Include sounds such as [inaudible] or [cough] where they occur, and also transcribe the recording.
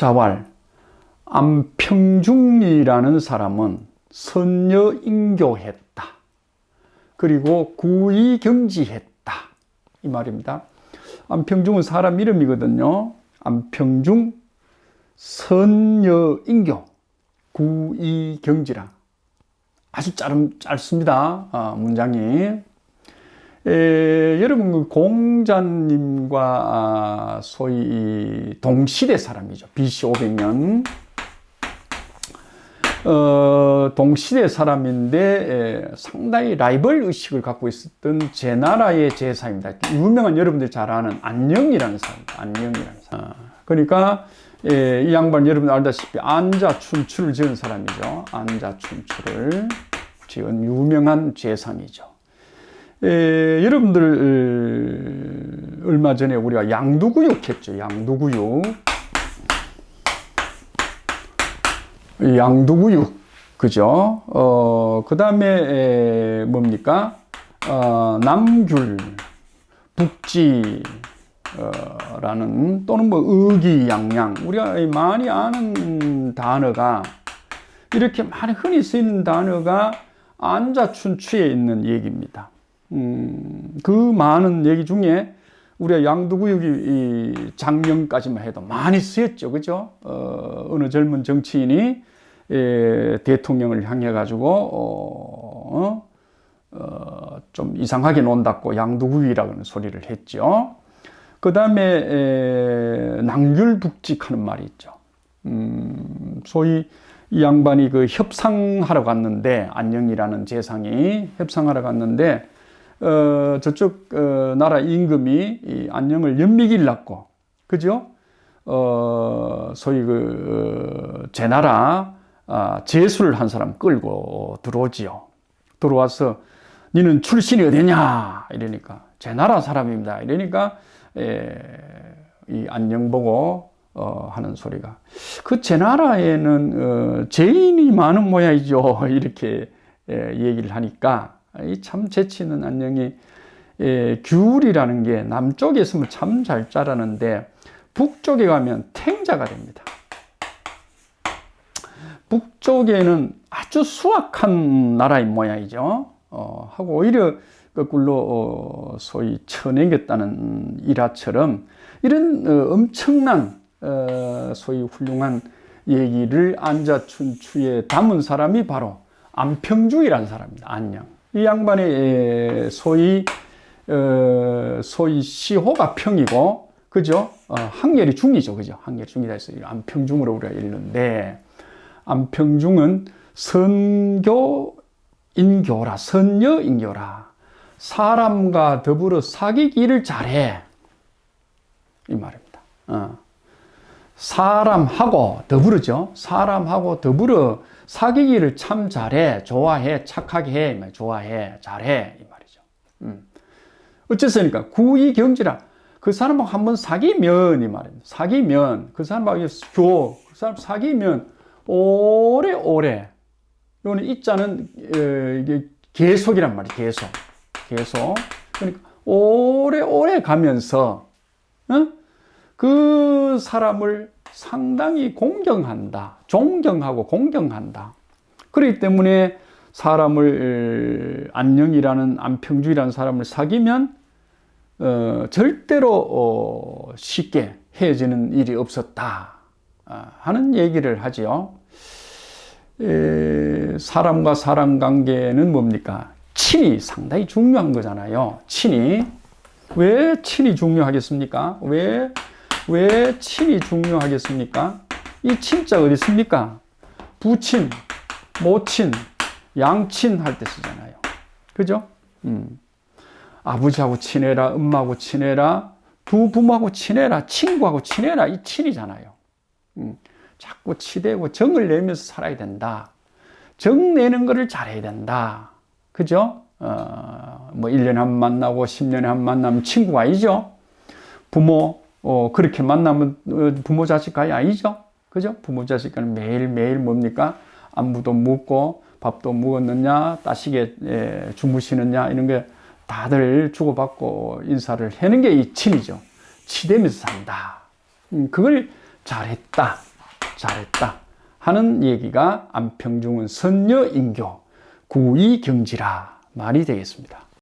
자왈 안평중이라는 사람은 선녀 인교했다. 그리고 구이 경지했다. 이 말입니다. 안평중은 사람 이름이거든요. 안평중 선녀 인교 구이 경지라. 아주 짧, 짧습니다. 아, 문장이. 에, 여러분 그 공자님과 아, 소위 동시대 사람이죠. BC 500년 어, 동시대 사람인데 에, 상당히 라이벌 의식을 갖고 있었던 제 나라의 제사입니다. 유명한 여러분들이 잘 아는 안녕이라는 사람입니다. 안녕이라는 사람. 어, 그러니까 에, 이 양반 여러분 알다시피 안자춘추를 지은 사람이죠. 안자춘추를 지은 유명한 제상이죠. 에, 여러분들 얼마 전에 우리가 양두구육 했죠. 양두구육. 양두구육 그죠? 어, 그 다음에 뭡니까? 어, 남귤, 북지, 어, 라는 또는 뭐 의기양양 우리가 많이 아는 단어가 이렇게 많이 흔히 쓰이는 단어가 안자춘추에 있는 얘기입니다. 음, 그 많은 얘기 중에 우리가 양두구육이 장명까지만 해도 많이 쓰였죠. 그죠? 어, 어느 젊은 정치인이 에, 대통령을 향해 가지고 어, 어, 좀 이상하게 논다고 양두구이라는 소리를 했죠. 그 다음에 낭귤북직하는 말이 있죠. 음, 소위 이 양반이 그 협상하러 갔는데 안녕이라는 재상이 협상하러 갔는데 어, 저쪽 어, 나라 임금이 이 안녕을 연미기를 낳고 그죠? 어, 소위 그 어, 제나라 아, 제수를 한 사람 끌고 들어오지요. 들어와서 니는 출신이 어디냐 이러니까 제 나라 사람입니다. 이러니까 에, 이 안녕 보고 어, 하는 소리가 그 제 나라에는 어, 죄인이 많은 모양이죠. [laughs] 이렇게 에, 얘기를 하니까 참 재치 있는 안녕이 에, 귤이라는 게 남쪽에 있으면 참 잘 자라는데 북쪽에 가면 탱자가 됩니다. 북쪽에는 아주 수확한 나라인 모양이죠. 어, 하고 오히려 거꾸로 어, 소위 쳐내겼다는 일화처럼 이런 어, 엄청난 어, 소위 훌륭한 얘기를 안자춘추에 담은 사람이 바로 안평주이라는 사람입니다. 안녕. 이 양반의 소위 어, 소위 시호가 평이고 그죠? 어, 항렬이 중이죠, 그죠? 항렬 중이다 해서 안평중으로 우리가 읽는데 안평중은 선교 인교라, 선녀 인교라. 사람과 더불어 사귀기를 잘해. 이 말입니다. 어. 사람하고 더불어죠. 사람하고 더불어 사귀기를 참 잘해, 좋아해, 착하게 해, 좋아해, 잘해 이 말이죠. 음. 어쨌습니까? 구이 경지라 그 사람하고 한번 사귀면 이 말입니다. 사귀면 그 사람하고 교, 그 사람 사귀면 오래 오래 이거는 이자는 이게 계속이란 말이에요. 계속. 계속. 그러니까 오래 오래 가면서 어? 그 사람을 상당히 공경한다. 존경하고 공경한다. 그렇기 때문에 사람을 안녕이라는 안평주이라는 사람을 사귀면 어, 절대로 어, 쉽게 헤어지는 일이 없었다 아, 하는 얘기를 하지요. 에, 사람과 사람 관계는 뭡니까? 친이 상당히 중요한 거잖아요. 친이. 왜 친이 중요하겠습니까? 왜, 왜 친이 중요하겠습니까? 이 친자 어디 있습니까? 부친, 모친, 양친 할 때 쓰잖아요. 그죠? 음. 아버지하고 친해라, 엄마하고 친해라, 두 부모하고 친해라, 친구하고 친해라, 이 친이잖아요. 음. 자꾸 치대고 정을 내면서 살아야 된다. 정 내는 거를 잘해야 된다. 그죠? 어, 뭐 1년에 한번 만나고 10년에 한번 만나면 친구가 아니죠? 부모, 어, 그렇게 만나면 어, 부모 자식 가이 아니죠? 그죠? 부모 자식 간은 매일매일 뭡니까? 안부도 묻고 밥도 먹었느냐, 따시게 에, 주무시느냐, 이런 게 다들 주고받고 인사를 하는 게 이 친이죠. 치대면서 산다. 음, 그걸 잘했다. 잘했다 하는 얘기가 안평중은 선녀인교 구이경지라 말이 되겠습니다.